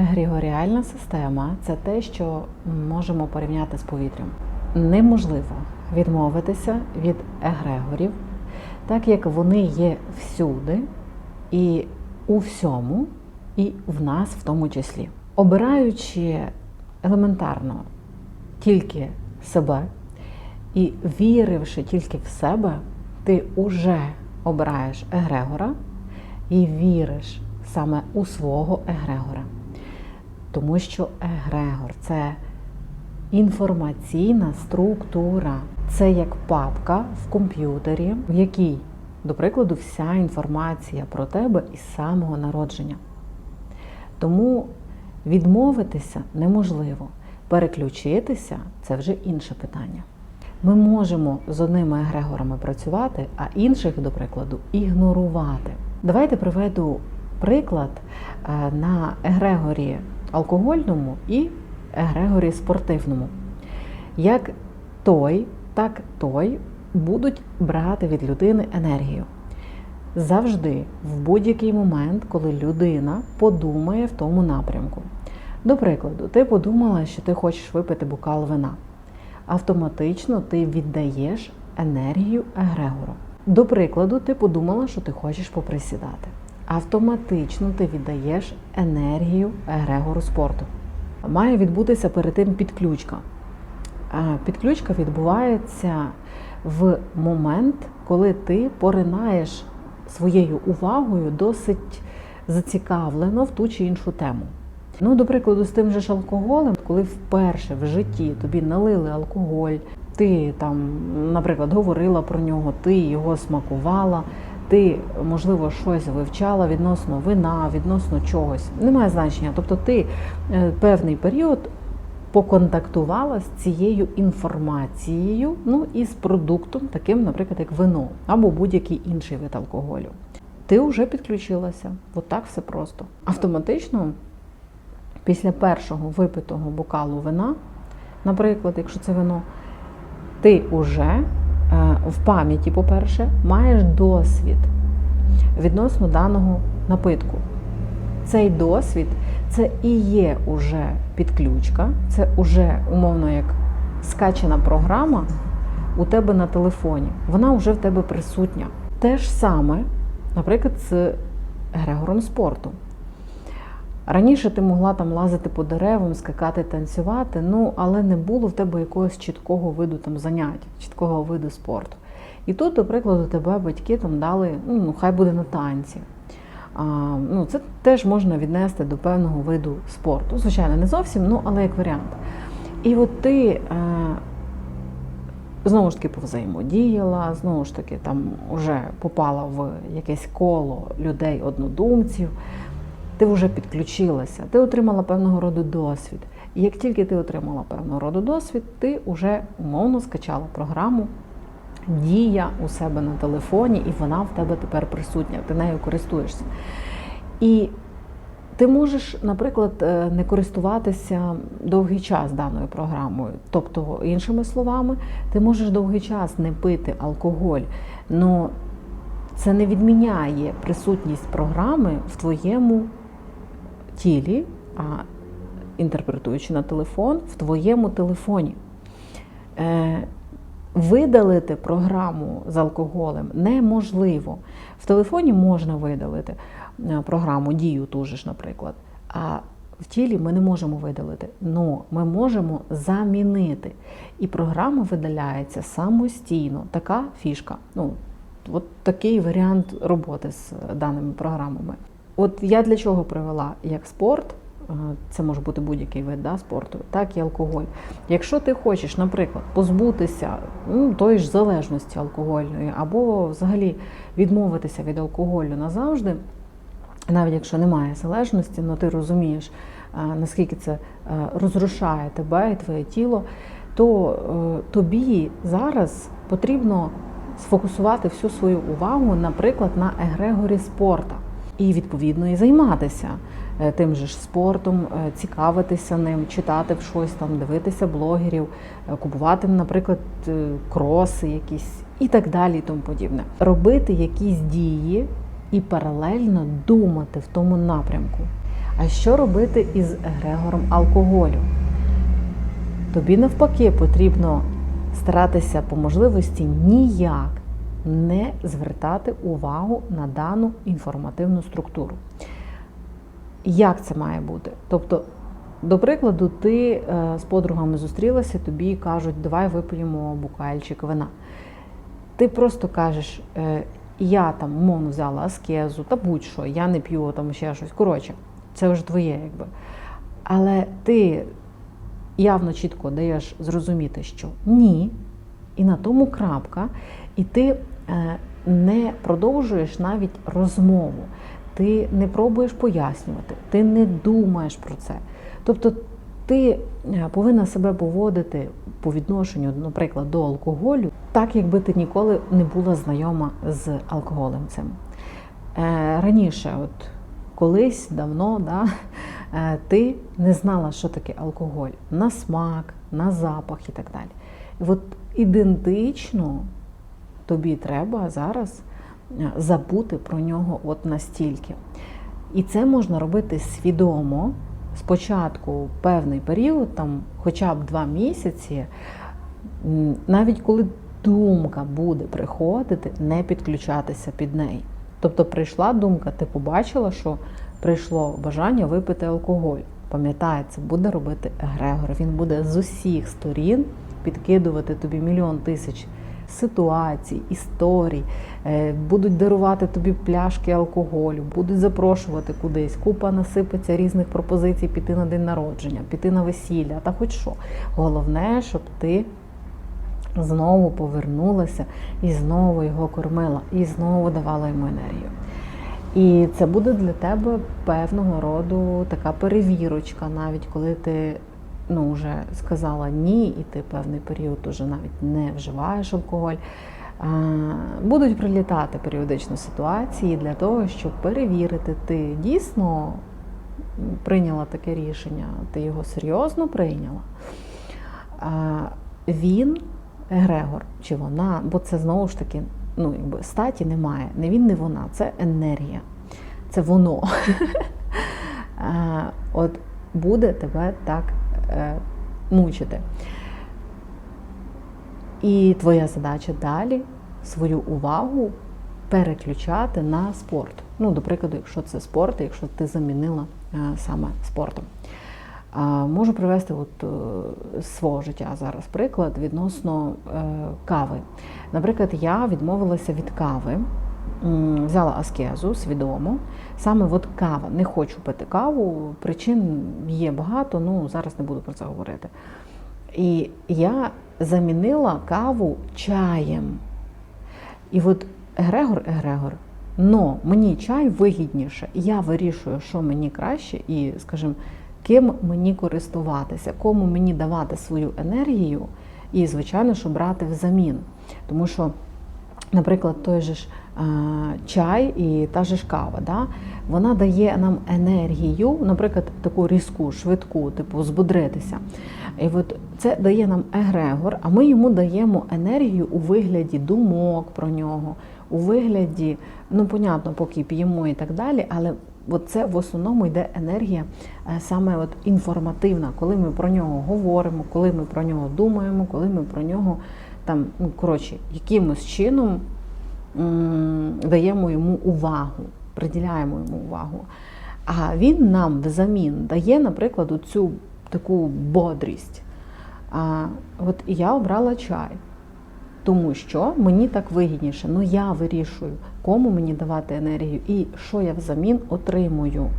Егрегоріальна система це те, що можемо порівняти з повітрям. Неможливо відмовитися від егрегорів, так як вони є всюди і у всьому, і в нас в тому числі. Обираючи елементарно тільки себе і віривши тільки в себе, ти уже обираєш егрегора і віриш саме у свого егрегора. Тому що егрегор це інформаційна структура. Це як папка в комп'ютері, в якій, до прикладу, вся інформація про тебе із самого народження. Тому відмовитися неможливо. Переключитися це вже інше питання. Ми можемо з одними егрегорами працювати, а інших, до прикладу, ігнорувати. Давайте приведу приклад е, на егрегорі алкогольному і егрегорі спортивному. Як той, так той будуть брати від людини енергію. Завжди, в будь-який момент, коли людина подумає в тому напрямку. До прикладу, ти подумала, що ти хочеш випити бокал вина. Автоматично ти віддаєш енергію егрегору. До прикладу, ти подумала, що ти хочеш поприсідати. Автоматично ти віддаєш енергію егрегору спорту. Має відбутися перед тим підключка. Підключка відбувається в момент, коли ти поринаєш своєю увагою досить зацікавлено в ту чи іншу тему. Ну, до прикладу, з тим же ж алкоголем, коли вперше в житті тобі налили алкоголь, ти там, наприклад, говорила про нього, ти його смакувала, ти, можливо, щось вивчала відносно вина, відносно чогось. Немає значення. Тобто ти е, певний період поконтактувала з цією інформацією, ну і з продуктом, таким, наприклад, як вино або будь-який інший вид алкоголю. Ти вже підключилася. От так все просто. Автоматично, після першого випитого бокалу вина, наприклад, якщо це вино, ти вже в пам'яті, по-перше, маєш досвід відносно даного напитку. Цей досвід це і є уже підключка, це уже умовно як скачена програма у тебе на телефоні. Вона вже в тебе присутня. Те ж саме, наприклад, з Грегором спорту. Раніше ти могла там лазити по деревам, скакати, танцювати, ну але не було в тебе якогось чіткого виду там занять, чіткого виду спорту. І тут, до прикладу, тебе батьки там дали, ну хай буде на танці. А, ну, Це теж можна віднести до певного виду спорту. Звичайно, не зовсім, ну але як варіант. І от ти е, знову ж таки повзаємодіяла, знову ж таки, там вже попала в якесь коло людей-однодумців, ти вже підключилася, ти отримала певного роду досвід. І як тільки ти отримала певного роду досвід, ти вже умовно скачала програму дія у себе на телефоні, і вона в тебе тепер присутня, ти нею користуєшся. І ти можеш, наприклад, е, не користуватися довгий час даною програмою. Тобто, іншими словами, ти можеш довгий час не пити алкоголь, але це не відміняє присутність програми в твоєму тілі, а інтерпретуючи на телефон, в твоєму телефоні. Е, Видалити програму з алкоголем неможливо. В телефоні можна видалити е, програму дію ту ж, наприклад. А в тілі ми не можемо видалити. Но ми можемо замінити. І програма видаляється самостійно. Така фішка. Ну, от такий варіант роботи з даними програмами. От я для чого привела як спорт. Це може бути будь-який вид да, спорту, так і алкоголь. Якщо ти хочеш, наприклад, позбутися ну, тої ж залежності алкогольної, або взагалі відмовитися від алкоголю назавжди, навіть якщо немає залежності, але ти розумієш, наскільки це розрушає тебе і твоє тіло, то е, тобі зараз потрібно сфокусувати всю свою увагу, наприклад, на егрегорі спорта і відповідно і займатися. Е, тим же ж спортом, е, цікавитися ним, читати в щось там, дивитися блогерів, е, купувати, наприклад, кроси якісь і так далі, і тому подібне. Робити якісь дії і паралельно думати в тому напрямку. А що робити із егрегором алкоголю? Тобі навпаки потрібно старатися по можливості ніяк не звертати увагу на дану інформативну структуру. Як це має бути? Тобто, до прикладу, ти е, з подругами зустрілася, тобі кажуть, давай вип'ємо букальчик вина. Ти просто кажеш, е, я там умовно взяла аскезу та будь-що, я не п'ю там ще щось. Коротше, це вже твоє, якби. Але ти явно чітко даєш зрозуміти, що ні, і на тому крапка, і ти е, не продовжуєш навіть розмову, ти не пробуєш пояснювати, ти не думаєш про це. Тобто ти е, повинна себе поводити по відношенню, наприклад, до алкоголю, так якби ти ніколи не була знайома з алкоголем цим. Е, Раніше, от колись давно, да, ти не знала, що таке алкоголь на смак, на запах і так далі. І от ідентично тобі треба зараз е, забути про нього от настільки. І це можна робити свідомо. Спочатку певний період, там хоча б два місяці, навіть коли думка буде приходити, не підключатися під неї. Тобто прийшла думка, ти побачила, що прийшло бажання випити алкоголь. Пам'ятай, це буде робити егрегор. Він буде з усіх сторін підкидувати тобі мільйон тисяч ситуацій, історій, е, будуть дарувати тобі пляшки алкоголю, будуть запрошувати кудись. Купа насипеться різних пропозицій піти на день народження, піти на весілля, та хоч що. Головне, щоб ти знову повернулася і знову його кормила, і знову давала йому енергію. І це буде для тебе певного роду така перевірочка, навіть коли ти ну, вже сказала ні, і ти певний період уже навіть не вживаєш алкоголь. Будуть прилітати періодично ситуації для того, щоб перевірити, ти дійсно прийняла таке рішення, ти його серйозно прийняла. Він, Грегор, чи вона, бо це знову ж таки ну, якби статі немає. Не він, не вона, це енергія, це воно. От буде тебе так е, мучити. І твоя задача далі свою увагу переключати на спорт. Ну, до прикладу, якщо це спорт, якщо ти замінила е, саме спортом. Можу привести от е, свого життя зараз приклад відносно е, кави. Наприклад, я відмовилася від кави, взяла аскезу свідомо. Саме от кава, не хочу пити каву, причин є багато, ну зараз не буду про це говорити. І я замінила каву чаєм. І от Егрегор, Егрегор, но мені чай вигідніше, я вирішую, що мені краще, і, скажімо, ким мені користуватися, кому мені давати свою енергію, і, звичайно, що брати взамін. Тому що, наприклад, той же ж чай і та же ж кава, да, вона дає нам енергію, наприклад, таку різку, швидку, типу збудритися. І от це дає нам егрегор, а ми йому даємо енергію у вигляді думок про нього, у вигляді, ну, понятно, поки п'ємо і так далі, але От це в основному йде енергія е, саме от інформативна, коли ми про нього говоримо, коли ми про нього думаємо, коли ми про нього там, ну коротше, якимось чином даємо йому увагу, приділяємо йому увагу. А він нам взамін дає, наприклад, цю таку бодрість. А, От я обрала чай тому що мені так вигідніше. Ну я вирішую, кому мені давати енергію і що я взамін отримую.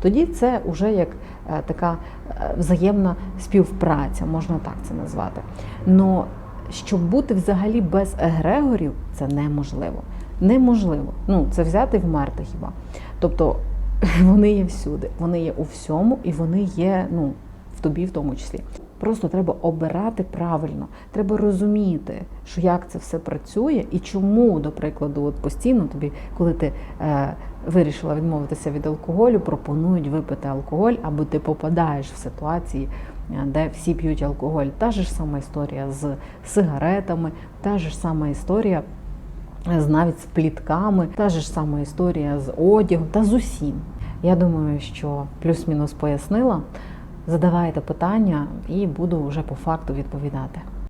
Тоді це вже як е, така е, взаємна співпраця, можна так це назвати. Но щоб бути взагалі без егрегорів, це неможливо. Неможливо. Ну, це взяти вмерти хіба. Тобто вони є всюди, вони є у всьому, і вони є ну, в тобі в тому числі. Просто треба обирати правильно. Треба розуміти, що як це все працює, і чому, до прикладу, от постійно тобі, коли ти е, вирішила відмовитися від алкоголю, пропонують випити алкоголь, або ти попадаєш в ситуації, е, де всі п'ють алкоголь. Та ж сама історія з сигаретами, та ж сама історія. З Навіть з плітками, та ж сама історія з одягом та з усім. Я думаю, що плюс-мінус пояснила. Задавайте питання і буду вже по факту відповідати.